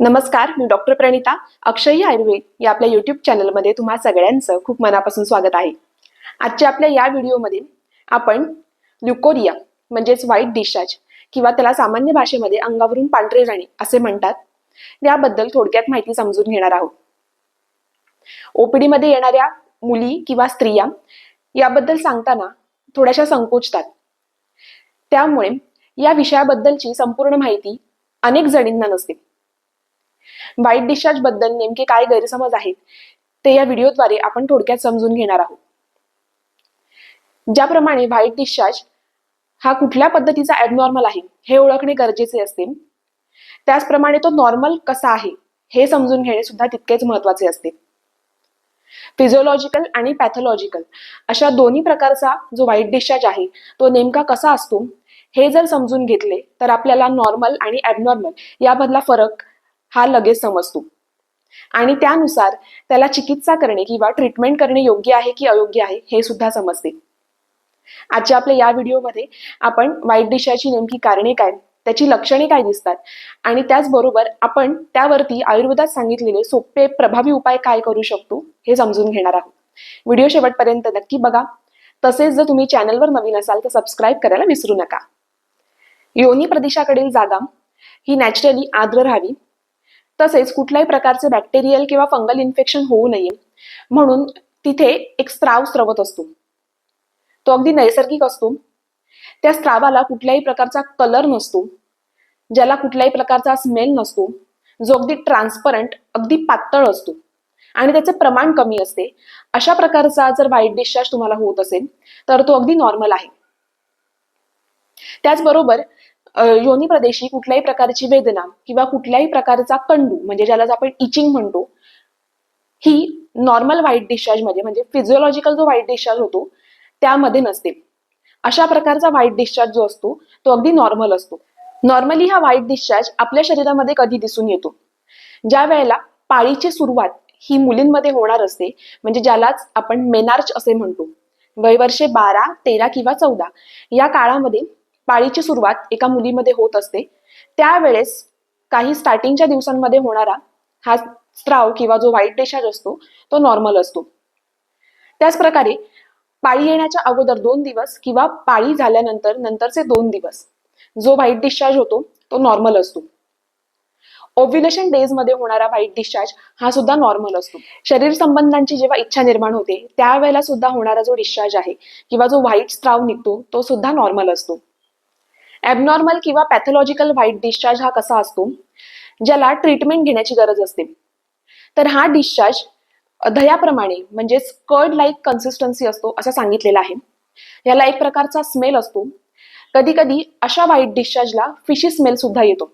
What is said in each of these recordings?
नमस्कार मी डॉक्टर प्रणिता अक्षयी आयुर्वेद या आपल्या युट्यूब चॅनलमध्ये तुम्हा सगळ्यांचं खूप मनापासून स्वागत आहे. आजच्या आपल्या या व्हिडिओमध्ये आपण ल्युकोरिया म्हणजेच व्हाईट डिस्चार्ज किंवा त्याला सामान्य भाषेमध्ये अंगावरून पांढरे जाणे असे म्हणतात. याबद्दल थोडक्यात माहिती समजून घेणार आहोत. ओपीडी मध्ये येणाऱ्या मुली किंवा स्त्रिया याबद्दल सांगताना थोड्याशा संकोचतात. त्यामुळे या विषयाबद्दलची संपूर्ण माहिती अनेक जणींना नसते. वाईट डिस्चार्जबद्दल नेमके काय गैरसमज आहेत ते या व्हिडिओद्वारे आपण थोडक्यात समजून घेणार आहोत. ज्याप्रमाणे व्हाईट डिस्चार्ज हा कुठल्या पद्धतीचा ॲबनॉर्मल आहे हे ओळखणे गरजेचे असते. त्याचप्रमाणे तो नॉर्मल कसा आहे हे समजून घेणे सुद्धा तितकेच महत्त्वाचे असते. फिजिओलॉजिकल आणि पॅथॉलॉजिकल अशा दोन्ही प्रकारचा जो व्हाईट डिस्चार्ज आहे तो नेमका कसा असतो हे जर समजून घेतले तर आपल्याला नॉर्मल आणि ॲबनॉर्मल यामधला फरक हा लगेच समजतो. आणि त्यानुसार त्याला चिकित्सा करणे किंवा ट्रीटमेंट करणे योग्य आहे की अयोग्य आहे हे सुद्धा समजते. आजच्या आपल्या या व्हिडिओमध्ये आपण वाईट दिशाची नेमकी कारणे काय त्याची लक्षणे काय दिसतात आणि त्याचबरोबर आपण त्यावरती आयुर्वेदात सांगितलेले सोपे प्रभावी उपाय काय करू शकतो हे समजून घेणार आहोत. व्हिडिओ शेवटपर्यंत नक्की बघा. तसेच जर तुम्ही चॅनलवर नवीन असाल तर सबस्क्राईब करायला विसरू नका. योनी प्रदेशाकडील जागा ही नॅचरली आर्द्र राहावी. तसेच कुठल्याही प्रकारचे बॅक्टेरियल किंवा फंगल इन्फेक्शन होऊ नये. म्हणून तिथे एक स्त्राव स्रवत असतो. तो अगदी नैसर्गिक असतो. त्या स्त्रावाला कुठल्याही प्रकारचा कलर नसतो. ज्याला कुठल्याही प्रकारचा स्मेल नसतो. जो अगदी ट्रान्सपरंट अगदी पातळ असतो. आणि त्याचे प्रमाण कमी असते. अशा प्रकारचा जर वाईट डिस्चार्ज तुम्हाला होत असेल तर तो अगदी नॉर्मल आहे. त्याचबरोबर योनी प्रदेशी कुठल्याही प्रकारची वेदना किंवा कुठल्याही प्रकारचा कंडू म्हणजे ज्याला आपण इचिंग म्हणतो ही नॉर्मल व्हाईट डिस्चार्जमध्ये म्हणजे फिजिओलॉजिकल जो व्हाईट डिस्चार्ज होतो त्यामध्ये नसते. अशा प्रकारचा व्हाईट डिस्चार्ज जो असतो तो अगदी नॉर्मल असतो. नॉर्मली हा व्हाईट डिस्चार्ज आपल्या शरीरामध्ये कधी दिसून येतो? ज्या वेळेला पाळीची सुरुवात ही मुलींमध्ये होणार असते म्हणजे ज्यालाच आपण मेनार्च असे म्हणतो. वयवर्षे बारा तेरा किंवा चौदा या काळामध्ये पाळीची सुरुवात एका मुलीमध्ये होत असते. त्यावेळेस काही स्टार्टिंगच्या दिवसांमध्ये होणारा हा स्त्राव किंवा जो व्हाईट डिशार्ज असतो तो नॉर्मल असतो. त्याच प्रकारे पाळी येण्याच्या अगोदर दोन दिवस किंवा पाळी झाल्यानंतर नंतरचे दोन दिवस. जो व्हाईट डिस्चार्ज होतो तो नॉर्मल असतो. ओव्ह्युलेशन डेजमध्ये होणारा व्हाईट डिस्चार्ज हा सुद्धा नॉर्मल असतो. शरीर संबंधांची जेव्हा इच्छा निर्माण होते त्यावेळेला सुद्धा होणारा जो डिस्चार्ज आहे किंवा जो व्हाईट स्त्राव निघतो तो सुद्धा नॉर्मल असतो. ॲबनॉर्मल किंवा पॅथॉलॉजिकल व्हाईट डिस्चार्ज हा कसा असतो? ज्याला ट्रीटमेंट घेण्याची गरज असते. तर हा डिस्चार्ज दह्याप्रमाणे म्हणजे कर्ड लाईक कन्सिस्टन्सी असतो असं सांगितलेलं आहे. याला एक प्रकारचा स्मेल असतो. कधी कधी अशा व्हाईट डिस्चार्जला फिशी स्मेल सुद्धा येतो.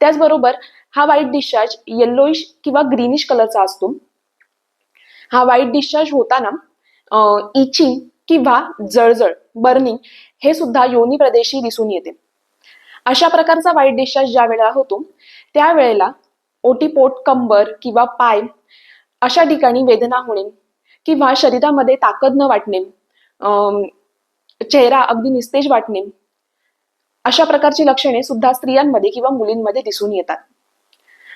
त्याचबरोबर हा व्हाईट डिस्चार्ज येल्लोइश किंवा ग्रीनिश कलरचा असतो. हा व्हाईट डिस्चार्ज होताना इचिंग किंवा जळजळ बर्निंग हे सुद्धा योनी प्रदेशी दिसून येते. अशा प्रकारचा वाईट डिस्चार्ज ज्या वेळेला होतो त्यावेळेला ओटीपोट कंबर किंवा पाय अशा ठिकाणी वेदना होणे किंवा शरीरामध्ये ताकद न वाटणे चेहरा अगदी निस्तेज वाटणे अशा प्रकारची लक्षणे सुद्धा स्त्रियांमध्ये किंवा मुलींमध्ये दिसून येतात.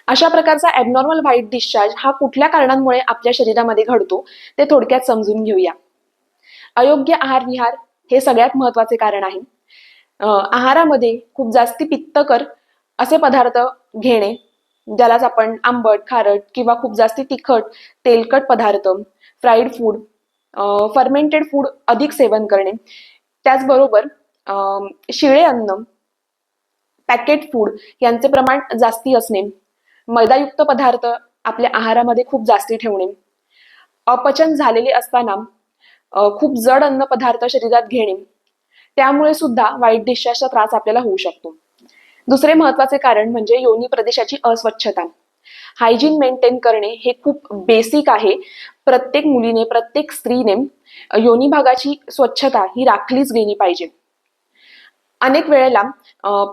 अशा प्रकारचा ॲबनॉर्मल व्हाईट डिस्चार्ज हा कुठल्या कारणांमुळे आपल्या शरीरामध्ये घडतो ते थोडक्यात समजून घेऊया. अयोग्य आहार विहार हे सगळ्यात महत्त्वाचे कारण आहे. आहारामध्ये खूप जास्ती पित्तकर असे पदार्थ घेणे ज्यालाच आपण आंबट खारट किंवा खूप जास्ती तिखट तेलकट पदार्थ फ्राईड फूड फर्मेंटेड फूड अधिक सेवन करणे. त्याचबरोबर शिळे अन्न पॅकेट फूड यांचे प्रमाण जास्ती असणे. मैदायुक्त पदार्थ आपल्या आहारामध्ये खूप जास्ती ठेवणे. अपचन झालेले असताना खूप जड अन्न पदार्थ शरीरात घेणे. त्यामुळे सुद्धा वाईट डिस्चार्जचा त्रास आपल्याला होऊ शकतो. दुसरे महत्त्वाचे कारण म्हणजे योनी प्रदेशाची अस्वच्छता. हायजीन मेंटेन करणे हे खूप बेसिक आहे. प्रत्येक मुलीने प्रत्येक स्त्रीने योनी भागाची स्वच्छता ही राखलीच गेली पाहिजे. अनेक वेळेला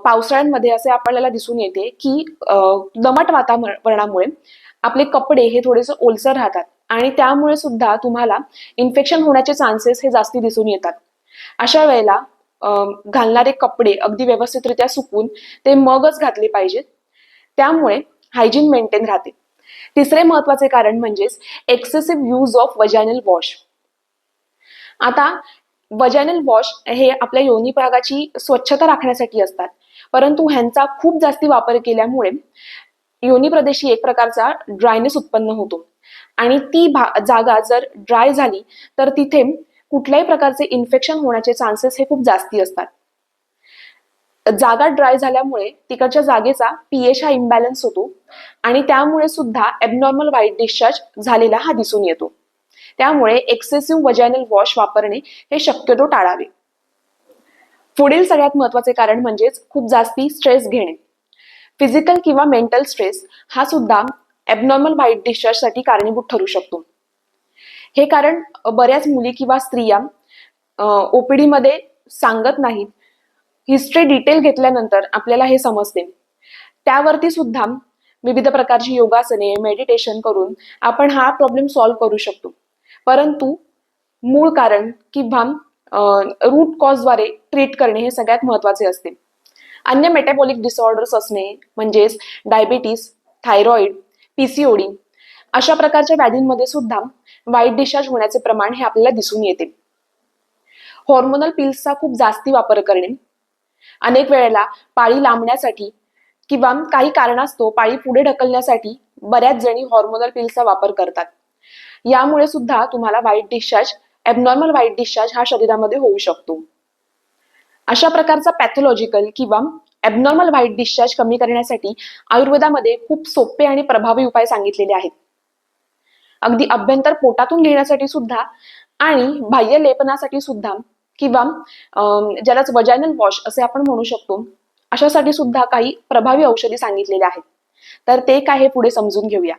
पावसाळ्यांमध्ये असे आपल्याला दिसून येते की दमट वातावरणामुळे आपले कपडे हे थोडेसे ओलसर राहतात. आणि त्यामुळे सुद्धा तुम्हाला इन्फेक्शन होण्याचे चान्सेस हे जास्ती दिसून येतात. अशा वेळेला घालणारे कपडे अगदी व्यवस्थितरित्या सुकून ते मगच घातले पाहिजेत. त्यामुळे हायजीन मेंटेन राहते. तिसरे महत्त्वाचे कारण म्हणजेच excessive use of vaginal wash आता वजायनल वॉश हे आपल्या योनी भागाची स्वच्छता राखण्यासाठी असतात. परंतु ह्यांचा खूप जास्ती वापर केल्यामुळे योनी प्रदेशी एक प्रकारचा ड्रायनेस उत्पन्न होतो. आणि ती भा जागा जर ड्राय झाली तर तिथे कुठल्याही प्रकारचे इन्फेक्शन होण्याचे चान्सेस हे खूप जास्ती असतात. जागा ड्राय झाल्यामुळे तिकडच्या जागेचा पीएच हा इम्बॅलन्स होतो आणि त्यामुळे सुद्धा एबनॉर्मल वाईट डिस्चार्ज झालेला हा दिसून येतो. त्यामुळे एक्सेसिव्ह वजायनल वॉश वापरणे हे शक्यतो टाळावे. पुढील सगळ्यात महत्त्वाचे कारण म्हणजेच खूप जास्ती स्ट्रेस घेणे. फिजिकल किंवा मेंटल स्ट्रेस हा सुद्धा एबनॉर्मल व्हाईट डिस्चार्जसाठी कारणीभूत ठरू शकतो. हे कारण बऱ्याच मुली किंवा स्त्रिया ओपीडीमध्ये सांगत नाहीत. हिस्ट्री डिटेल घेतल्यानंतर आपल्याला हे समजते. त्यावरती सुद्धा विविध प्रकारची योगासने मेडिटेशन करून आपण हा प्रॉब्लेम सॉल्व्ह करू शकतो. परंतु मूळ कारण किंवा रूट कॉजद्वारे ट्रीट करणे हे सगळ्यात महत्त्वाचे असते. अन्य मेटाबॉलिक डिसऑर्डर्स असणे म्हणजेच डायबिटीस थायरॉइड पीसीओडी अशा प्रकारच्या व्याधींमध्ये सुद्धा वाईट डिस्चार्ज होण्याचे प्रमाण हे आपल्याला दिसून येते. हॉर्मोनल पिल्सचा खूप जास्ती वापर करणे. अनेक वेळेला पाळी लांबण्यासाठी किंवा काही कारणास्तव पाळी पुढे ढकलण्यासाठी बऱ्याच जणी हॉर्मोनल पिल्सचा वापर करतात. यामुळे सुद्धा तुम्हाला वाईट डिस्चार्ज एबनॉर्मल वाईट डिस्चार्ज हा शरीरामध्ये होऊ शकतो. अशा प्रकारचा पॅथोलॉजिकल किंवा ॲबनॉर्मल व्हाईट डिस्चार्ज कमी करण्यासाठी आयुर्वेदामध्ये खूप सोपे आणि प्रभावी उपाय सांगितलेले आहेत. अगदी अभ्यंतर पोटातून घेण्यासाठी सुद्धा आणि बाह्य लेपनासाठी सुद्धा किंवा ज्यालाच वजायनल वॉश असे आपण म्हणू शकतो अशासाठी सुद्धा काही प्रभावी औषधी सांगितलेल्या आहेत. तर ते काय हे पुढे समजून घेऊया.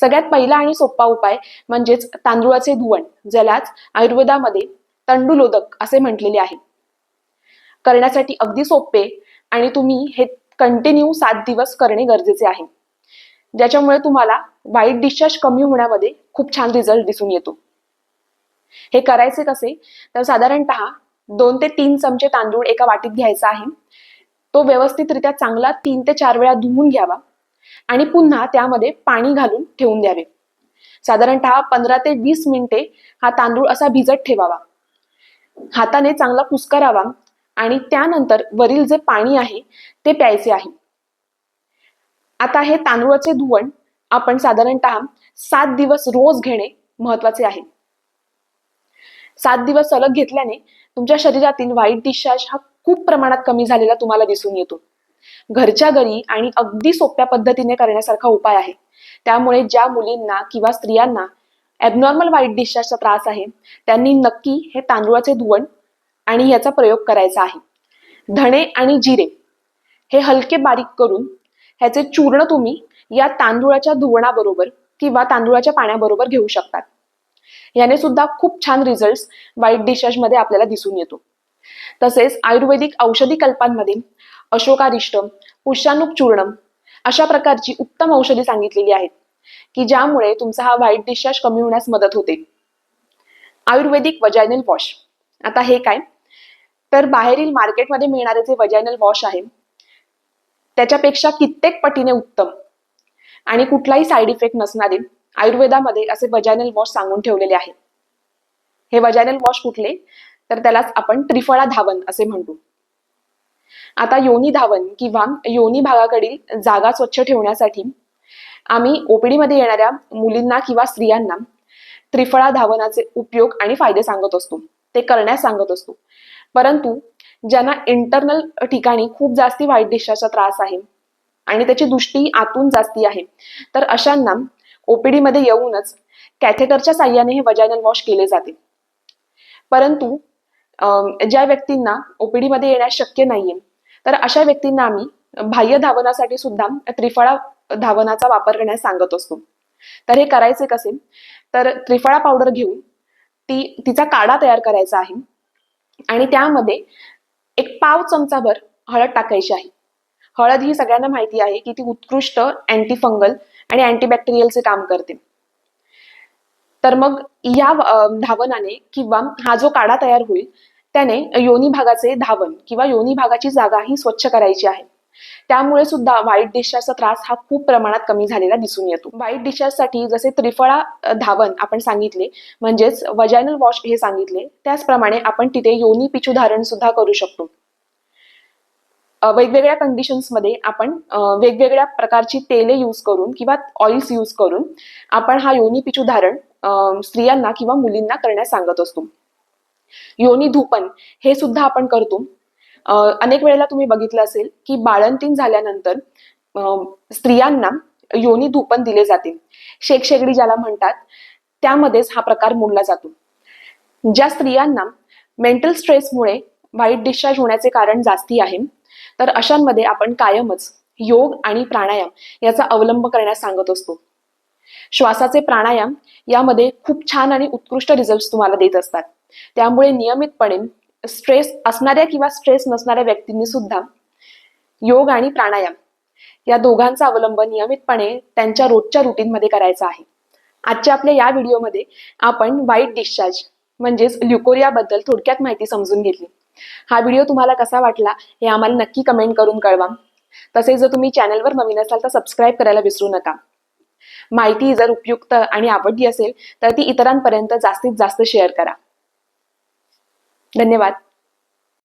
सगळ्यात पहिला आणि सोपा उपाय म्हणजेच तांदूळाचे धुवण ज्यालाच आयुर्वेदामध्ये तंडुलोदक असे म्हटलेले आहे. करण्यासाठी अगदी सोपे आणि तुम्ही हे कंटिन्यू सात दिवस करणे गरजेचे आहे. ज्याच्यामुळे तुम्हाला वाईट डिस्चार्ज कमी होण्यामध्ये खूप छान रिझल्ट दिसून येतो. हे करायचे कसे? तर साधारणत दोन ते तीन चमचे तांदूळ एका वाटीत घ्यायचा आहे. तो व्यवस्थितरित्या चांगला तीन ते चार वेळा धुवून घ्यावा आणि पुन्हा त्यामध्ये पाणी घालून ठेवून द्यावे. साधारणत पंधरा ते वीस मिनिटे हा तांदूळ असा भिजत ठेवावा. हाताने चांगला कुस्करावा आणि त्यानंतर वरील जे पाणी आहे ते प्यायचे आहे. आता हे तांदूळाचे धुवण आपण साधारणत सात दिवस रोज घेणे महत्त्वाचे आहे. सात दिवस सलग घेतल्याने तुमच्या शरीरातील वाईट डिस्चार्ज हा खूप प्रमाणात कमी झालेला तुम्हाला दिसून येतो. घरच्या घरी आणि अगदी सोप्या पद्धतीने करण्यासारखा उपाय आहे. त्यामुळे ज्या मुलींना किंवा स्त्रियांना ॲबनॉर्मल वाईट डिस्चार्जचा त्रास आहे त्यांनी नक्की हे तांदूळाचे धुवण आणि याचा प्रयोग करायचा आहे. धणे आणि जिरे हे हलके बारीक करून ह्याचे चूर्ण तुम्ही या तांदूळाच्या धुवणाबरोबर किंवा तांदूळाच्या पाण्याबरोबर घेऊ शकतात. याने सुद्धा खूप छान रिझल्ट वाईट डिशेसमध्ये मध्ये आपल्याला दिसून येतो. तसेच आयुर्वेदिक औषधी कल्पांमध्ये अशोकारिष्ट पुष्यानुक चूर्णम अशा प्रकारची उत्तम औषधी सांगितलेली आहेत की ज्यामुळे तुमचा हा वाईट डिस्चार्ज कमी होण्यास मदत होते. आयुर्वेदिक वजायनल वॉश आता हे काय? तर बाहेरील मार्केटमध्ये मिळणारे जे वजायनल वॉश आहे त्याच्यापेक्षा कित्येक पटीने उत्तम. आणि कुठलाही साईड इफेक्ट नसणारे आयुर्वेदामध्ये असे वजायनल वॉश सांगून ठेवलेले आहे. हे वजायनल वॉश कुठले? तर त्यालाच आपण त्रिफळा धावन असे म्हणतो. आता योनी धावन किंवा योनी भागाकडील जागा स्वच्छ ठेवण्यासाठी आम्ही ओपीडी मध्ये येणाऱ्या मुलींना किंवा स्त्रियांना त्रिफळा धावनाचे उपयोग आणि फायदे सांगत असतो. ते करण्यास सांगत असतो. परंतु ज्यांना इंटरनल ठिकाणी खूप जास्ती वाईट डिशाचा त्रास आहे आणि त्याची दृष्टी आतून जास्ती आहे तर अशांना ओपीडी मध्ये येऊनच कॅथेटरच्या साह्याने हे वजायनल वॉश केले जाते. परंतु ज्या व्यक्तींना ओपीडी मध्ये येण्यास शक्य नाहीये तर अशा व्यक्तींना आम्ही बाह्य धावनासाठी सुद्धा त्रिफळा धावनाचा वापर करण्यास सांगत असतो. तर हे करायचे कसे? तर त्रिफळा पावडर घेऊन ती तिचा काढा तयार करायचा आहे. आणि त्यामध्ये एक पाव चमचाभर हळद टाकायची आहे. हळद ही सगळ्यांना माहिती आहे की ती उत्कृष्ट अँटी फंगल आणि अँटीबॅक्टेरियलचे काम करते. तर मग या धावनाने किंवा हा जो काढा तयार होईल त्याने योनी भागाचे धावन किंवा योनी भागाची जागा ही स्वच्छ करायची आहे. त्यामुळे सुद्धा वाईट डिस्चार्जचा त्रास हा खूप प्रमाणात कमी झालेला दिसून येतो. वाईट डिस्चार्जसाठी जसे त्रिफळा धावन आपण सांगितले म्हणजेच वजायनल वॉश हे सांगितले त्याचप्रमाणे आपण तिथे योनी पिचू धारण सुद्धा करू शकतो. वेगवेगळ्या कंडिशन्समध्ये आपण वेगवेगळ्या प्रकारची तेले यूज करून किंवा ऑइल्स यूज करून आपण हा योनी पिचू धारण स्त्रियांना किंवा मुलींना करण्यास सांगत असतो. योनी धूपन हे सुद्धा आपण करतो. अनेक वेळेला तुम्ही बघितलं असेल की बाळंतीण झाल्यानंतर स्त्रियांना योनी धूपन दिले जाते. शेक शेगडी ज्याला म्हणतात त्यामध्येच हा प्रकार मोडला जातो. ज्या स्त्रियांना मेंटल स्ट्रेसमुळे वाईट डिस्चार्ज होण्याचे कारण जास्ती आहे तर अशांमध्ये आपण कायमच योग आणि प्राणायाम याचा अवलंब करण्यास सांगत असतो. श्वासाचे प्राणायाम यामध्ये खूप छान आणि उत्कृष्ट रिझल्ट तुम्हाला देत असतात. त्यामुळे नियमितपणे स्ट्रेस असणाऱ्या किंवा स्ट्रेस नसणाऱ्या व्यक्तींनी सुद्धा योग आणि प्राणायाम या दोघांचा अवलंब नियमितपणे त्यांच्या रोजच्या रुटीनमध्ये करायचा आहे. आजच्या आपल्या या व्हिडिओमध्ये आपण वाईट डिस्चार्ज म्हणजेच ल्युकोरियाबद्दल थोडक्यात माहिती समजून घेतली. हा व्हिडिओ तुम्हाला कसा वाटला हे आम्हाला नक्की कमेंट करून कळवा. तसेच जर तुम्ही चॅनलवर नवीन असाल तर सबस्क्राईब करायला विसरू नका. माहिती जर उपयुक्त आणि आवडली असेल तर ती इतरांपर्यंत जास्तीत जास्त शेअर करा. धन्यवाद.